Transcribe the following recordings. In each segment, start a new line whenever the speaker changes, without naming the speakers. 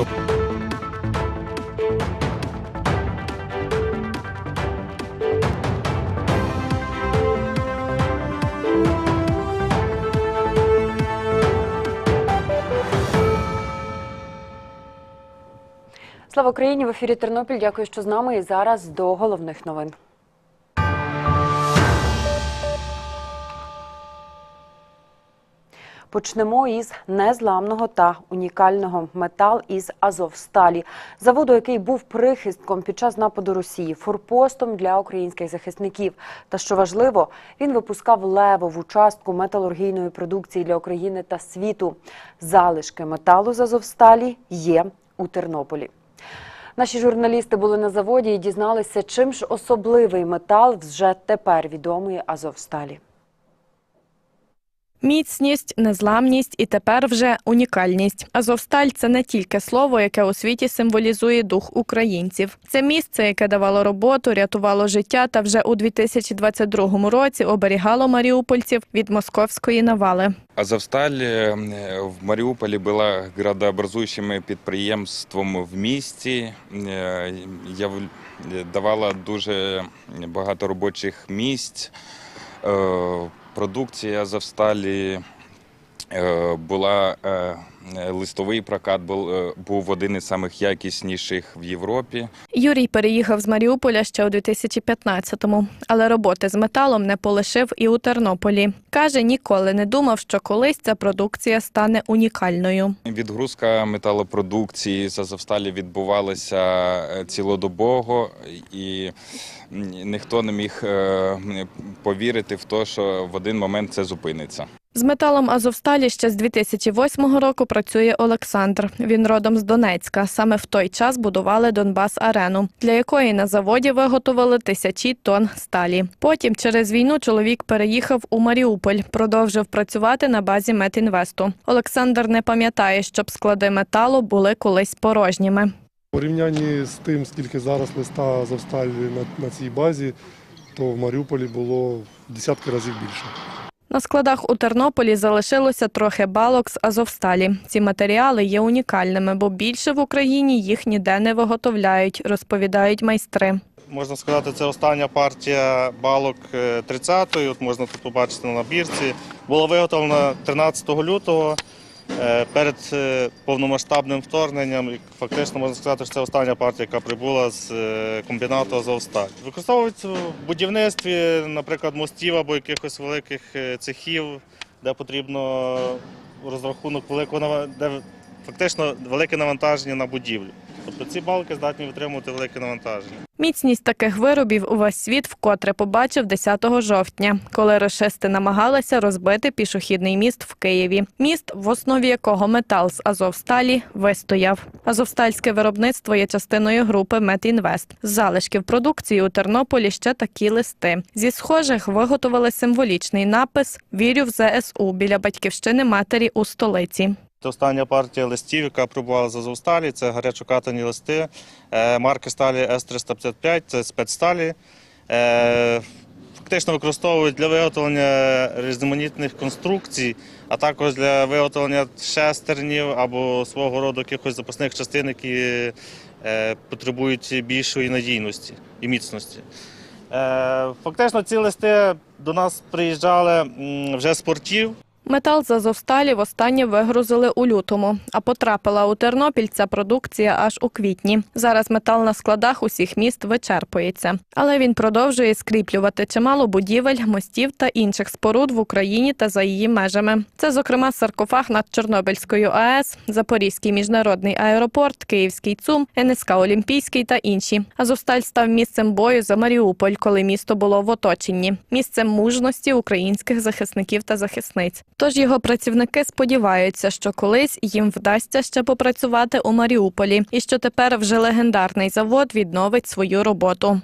Україну.
Слава Україні! В ефірі Тернопіль. Дякую, що з нами. І зараз до головних новин. Почнемо із незламного та унікального метал із Азовсталі, заводу, який був прихистком під час нападу Росії, форпостом для українських захисників. Та що важливо, він випускав левову частку металургійної продукції для України та світу. Залишки металу з Азовсталі є у Тернополі. Наші журналісти були на заводі і дізналися, чим ж особливий метал вже тепер відомий Азовсталі.
Міцність, незламність і тепер вже унікальність. Азовсталь це не тільки слово, яке у світі символізує дух українців. Це місце, яке давало роботу, рятувало життя та вже у 2022 році оберігало маріупольців від московської навали.
Азовсталь е, в Маріуполі була градообразуючим підприємством в місті. Е, яв- Давала дуже багато робочих місць. Продукція Азовсталі е, була е, листовий прокат був, е, був один із самих якісніших в Європі.
Юрій переїхав з Маріуполя ще у 2015-му, але роботи з металом не полишив і у Тернополі. Каже, ніколи не думав, що колись ця продукція стане унікальною.
Відгрузка металопродукції з Азовсталі відбувалася е, цілодобово, і ніхто не міг е, повірити в те, що в один момент це зупиниться.
З металом Азовсталі ще з 2008 року працює Олександр. Він родом з Донецька. Саме в той час будували Донбас-арену, для якої на заводі виготовили тисячі тонн сталі. Потім через війну чоловік переїхав у Маріуполь, продовжив працювати на базі Метінвесту. Олександр не пам'ятає, щоб склади металу були колись порожніми.
У порівнянні з тим, скільки зараз листа Азовсталі на, на цій базі, то в Маріуполі було десятки разів більше.
На складах у Тернополі залишилося трохи балок з Азовсталі. Ці матеріали є унікальними, бо більше в Україні їх ніде не виготовляють, розповідають майстри.
Можна сказати, це остання партія балок е, 30-ї. От можна тут побачити на набірці. Була виготовлена 13 лютого е, перед е, повномасштабним вторгненням. І Фактично можна сказати, що це остання партія, яка прибула з е, комбінату Азовсталь. Використовують в будівництві, наприклад, мостів або якихось великих е, цехів, де потрібно розрахунок великого де фактично велике навантаження на будівлю. Тобто ці балки здатні витримувати велике навантаження.
Міцність таких виробів увесь світ вкотре побачив 10 жовтня, коли рашисти намагалися розбити пішохідний міст в Києві. Міст, в основі якого метал з Азовсталі вистояв. Азовстальське виробництво є частиною групи Метінвест. З залишків продукції у Тернополі ще такі листи. Зі схожих виготовили символічний напис Вірю в ЗСУ біля батьківщини матері у столиці.
Це остання партія листів, яка прибувала з Азовсталі. Це гарячокатані листи е, марки сталі С-355, це спецсталі. Е, Фактично використовують для виготовлення різноманітних конструкцій, а також для виготовлення шестернів або свого роду якихось запасних частин, які е, потребують більшої надійності і міцності. Фактично ці листи до нас приїжджали вже з портів.
Метал з Азовсталі востаннє вигрузили у лютому, а потрапила у Тернопіль ця продукція аж у квітні. Зараз метал на складах усіх міст вичерпується, але він продовжує скріплювати чимало будівель, мостів та інших споруд в Україні та за її межами. Це, зокрема, саркофаг над Чорнобильською АЕС, Запорізький міжнародний аеропорт, Київський ЦУМ, НСК Олімпійський та інші. Азовсталь став місцем бою за Маріуполь, коли місто було в оточенні, місцем мужності українських захисників та захисниць. Тож його працівники сподіваються, що колись їм вдасться ще попрацювати у Маріуполі, і що тепер вже легендарний завод відновить свою роботу.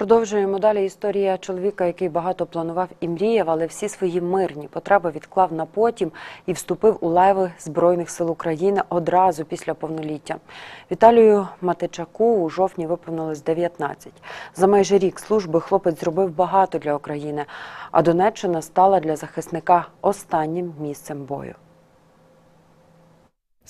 Продовжуємо далі історія чоловіка, який багато планував і мріяв, але всі свої мирні потреби відклав на потім і вступив у лайви Збройних сил України одразу після повноліття. Віталію Матичаку у жовтні виповнилось 19. За майже рік служби хлопець зробив багато для України, а Донеччина стала для захисника останнім місцем бою.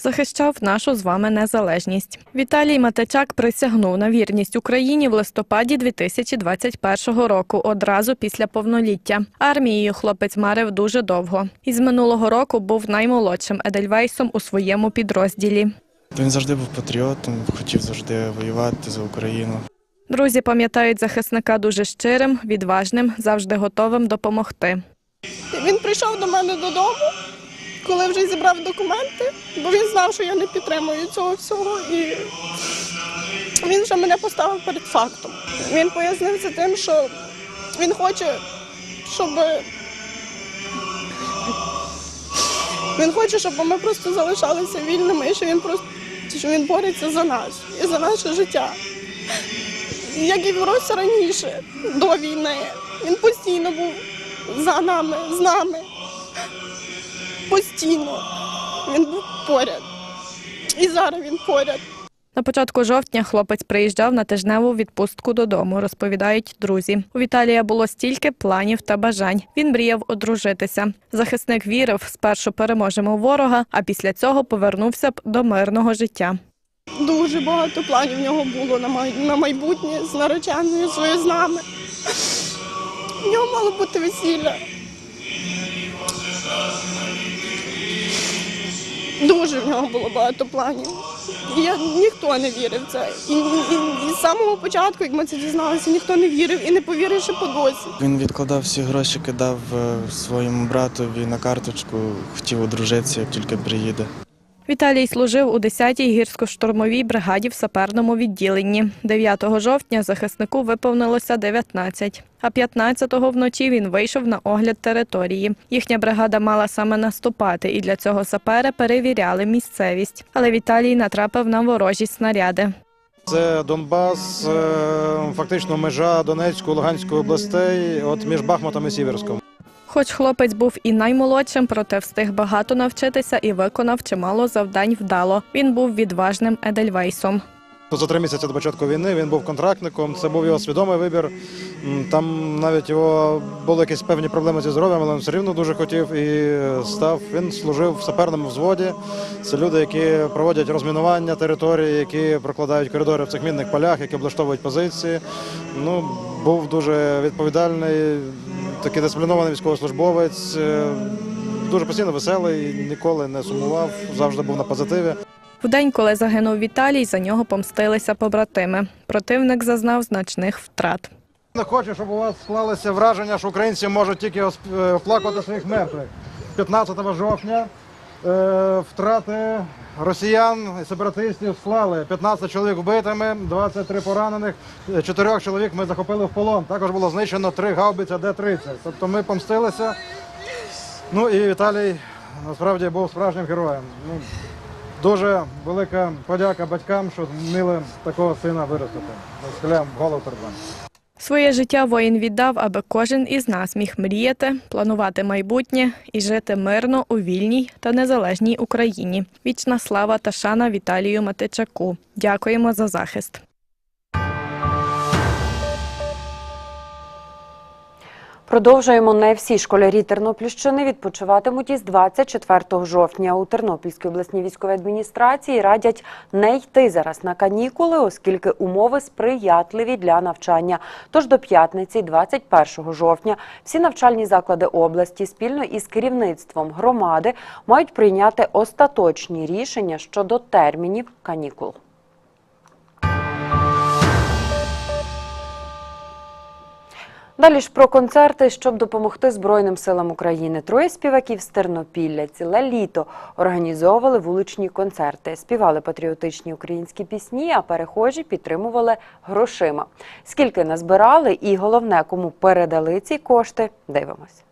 Захищав нашу з вами незалежність. Віталій Матичак присягнув на вірність Україні в листопаді 2021 року, одразу після повноліття. Армією хлопець марив дуже довго. Із минулого року був наймолодшим Едельвейсом у своєму підрозділі.
Він завжди був патріотом, хотів завжди воювати за Україну.
Друзі пам'ятають захисника дуже щирим, відважним, завжди готовим допомогти.
Він прийшов до мене додому, коли вже зібрав документи, бо він знав, що я не підтримую цього всього, і він вже мене поставив перед фактом. Він пояснив це тим, що він хоче, щоб він хоче, щоб ми просто залишалися вільними, і що він просто що він бореться за нас і за наше життя. Як і боровся раніше, до війни. Він постійно був за нами, з нами. Постійно. Він був поряд. І зараз він поряд.
На початку жовтня хлопець приїжджав на тижневу відпустку додому, розповідають друзі. У Віталія було стільки планів та бажань. Він мріяв одружитися. Захисник вірив, спершу переможемо ворога, а після цього повернувся б до мирного життя.
Дуже багато планів в нього було на майбутнє з нареченою своєю з нами. В нього мало бути весілля. В нього було багато планів. І я, ніхто не вірив в це. І, і, і з самого початку, як ми це дізналися, ніхто не вірив і не повірив по досі.
Він відкладав всі гроші, кидав е, своєму братові на карточку, хотів одружитися, як тільки приїде.
Віталій служив у 10-й гірсько-штурмовій бригаді в саперному відділенні. 9 жовтня захиснику виповнилося 19, а 15-го вночі він вийшов на огляд території. Їхня бригада мала саме наступати, і для цього сапери перевіряли місцевість. Але Віталій натрапив на ворожі снаряди.
Це Донбас, е, фактично межа Донецької, Луганської областей, от між Бахмутом і Сіверськом.
Хоч хлопець був і наймолодшим, проте встиг багато навчитися і виконав чимало завдань вдало. Він був відважним Едельвейсом.
За три місяці до початку війни він був контрактником. Це був його свідомий вибір. Там навіть його були якісь певні проблеми зі здоров'ям, але він все рівно дуже хотів і став. Він служив в саперному взводі. Це люди, які проводять розмінування території, які прокладають коридори в цих мінних полях, які облаштовують позиції. Ну був дуже відповідальний, такий дисциплінований військовослужбовець. е, Дуже постійно веселий, ніколи не сумував, завжди був на позитиві.
В день, коли загинув Віталій, за нього помстилися побратими. Противник зазнав значних втрат.
Не хочу, щоб у вас склалося враження, що українці можуть тільки е, оплакувати своїх мертвих. 15 жовтня е, втрати росіян і сепаратистів склали 15 чоловік вбитими, 23 поранених, 4 чоловік ми захопили в полон. Також було знищено 3 гаубиця Д-30. Тобто ми помстилися. Ну і Віталій насправді був справжнім героєм. Ну, дуже велика подяка батькам, що зміли такого сина виростити. Схиляємо голову перед вами.
Своє життя воїн віддав, аби кожен із нас міг мріяти, планувати майбутнє і жити мирно у вільній та незалежній Україні. Вічна слава та шана Віталію Матичаку. Дякуємо за захист.
Продовжуємо. Не всі школярі Тернопільщини відпочиватимуть із 24 жовтня. У Тернопільській обласній військовій адміністрації радять не йти зараз на канікули, оскільки умови сприятливі для навчання. Тож до п'ятниці, 21 жовтня, всі навчальні заклади області спільно із керівництвом громади мають прийняти остаточні рішення щодо термінів канікул. Далі ж про концерти, щоб допомогти Збройним силам України. Троє співаків з Тернопілля ціле літо організовували вуличні концерти, співали патріотичні українські пісні, а перехожі підтримували грошима. Скільки назбирали і головне, кому передали ці кошти, дивимось.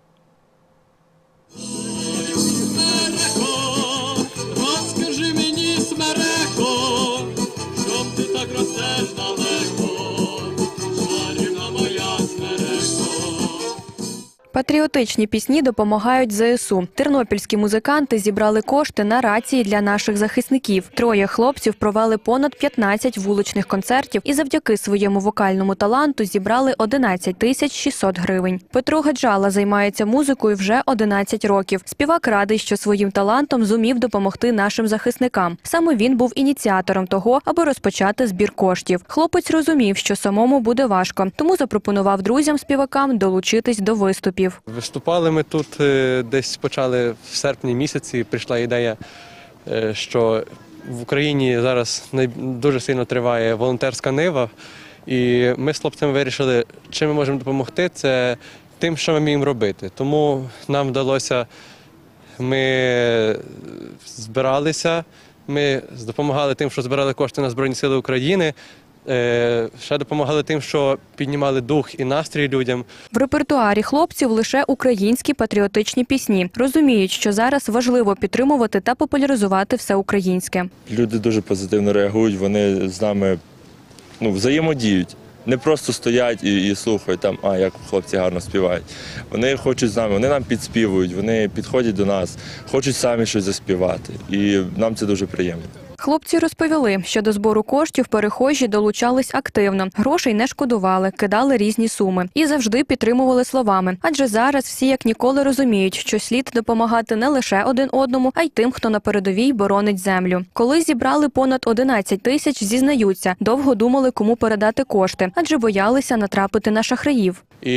Патріотичні пісні допомагають ЗСУ. Тернопільські музиканти зібрали кошти на рації для наших захисників. Троє хлопців провели понад 15 вуличних концертів і завдяки своєму вокальному таланту зібрали 11 тисяч 600 гривень. Петро Гаджала займається музикою вже 11 років. Співак радий, що своїм талантом зумів допомогти нашим захисникам. Саме він був ініціатором того, аби розпочати збір коштів. Хлопець розумів, що самому буде важко, тому запропонував друзям-співакам долучитись до виступів.
Виступали ми тут е, десь почали в серпні місяці. Прийшла ідея, е, що в Україні зараз дуже сильно триває волонтерська нива, і ми з хлопцями вирішили, чим ми можемо допомогти, це тим, що ми вміємо робити. Тому нам вдалося, ми збиралися, ми допомагали тим, що збирали кошти на Збройні Сили України. Е, Ще допомагали тим, що піднімали дух і настрій людям.
В репертуарі хлопців лише українські патріотичні пісні. Розуміють, що зараз важливо підтримувати та популяризувати все українське.
Люди дуже позитивно реагують, вони з нами ну, взаємодіють. Не просто стоять і, і слухають там, а як хлопці гарно співають. Вони хочуть з нами, вони нам підспівують, вони підходять до нас, хочуть самі щось заспівати. І нам це дуже приємно.
Хлопці розповіли, що до збору коштів перехожі долучались активно, грошей не шкодували, кидали різні суми і завжди підтримували словами. Адже зараз всі як ніколи розуміють, що слід допомагати не лише один одному, а й тим, хто на передовій боронить землю. Коли зібрали понад 11 тисяч, зізнаються, довго думали, кому передати кошти, адже боялися натрапити на шахраїв.
І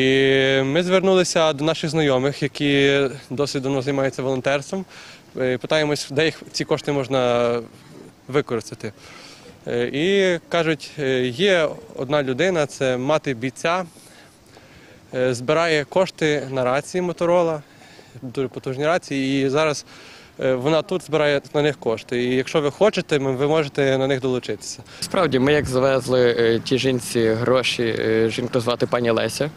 ми звернулися до наших знайомих, які досить давно займаються волонтерством. Е, Питаємось, де їх ці кошти можна використати. Е, І кажуть, е, є одна людина, це мати бійця, е, збирає кошти на рації Моторола, дуже потужні рації, і зараз вона тут збирає на них кошти. І якщо ви хочете, ви можете на них долучитися.
Справді, ми як завезли тій жінці гроші, жінку звати пані Леся,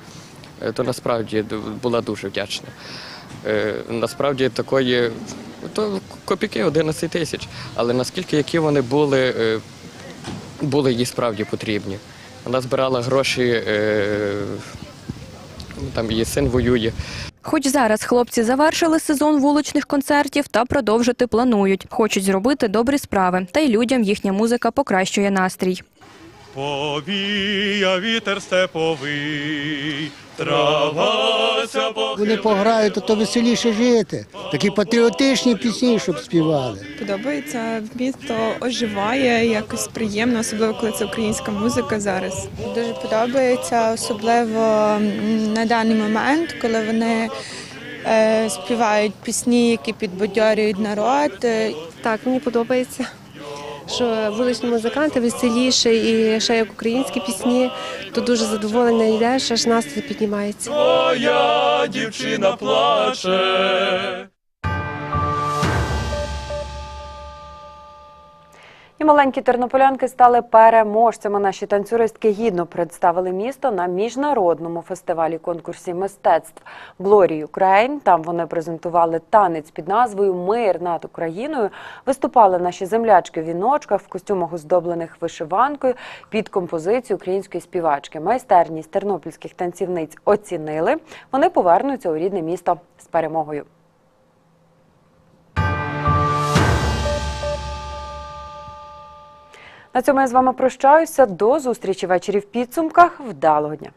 то насправді була дуже вдячна. Насправді такої, то копійки 11 тисяч. Але наскільки які вони були, е, були їй справді потрібні. Вона збирала гроші, е, там її син воює.
Хоч зараз хлопці завершили сезон вуличних концертів та продовжити планують. Хочуть зробити добрі справи, та й людям їхня музика покращує настрій.
Повія вітер степовий, травася
Вони пограють, то, то веселіше жити. Такі патріотичні пісні, щоб співали.
Подобається місто оживає, якось приємно, особливо коли це українська музика зараз. Дуже подобається, особливо на даний момент, коли вони е, співають пісні, які підбадьорюють народ. Е,
Так, мені подобається, що вуличні музиканти веселіше і ще як українські пісні, то дуже задоволена йдеш, аж настрій піднімається.
Твоя дівчина плаче.
І маленькі тернополянки стали переможцями. Наші танцюристки гідно представили місто на міжнародному фестивалі конкурсі мистецтв Glory Ukraine. Там вони презентували танець під назвою Мир над Україною. Виступали наші землячки в віночках в костюмах, оздоблених вишиванкою під композицію української співачки. Майстерність тернопільських танцівниць оцінили. Вони повернуться у рідне місто з перемогою. На цьому я з вами прощаюся. До зустрічі ввечері в підсумках. Вдалого дня!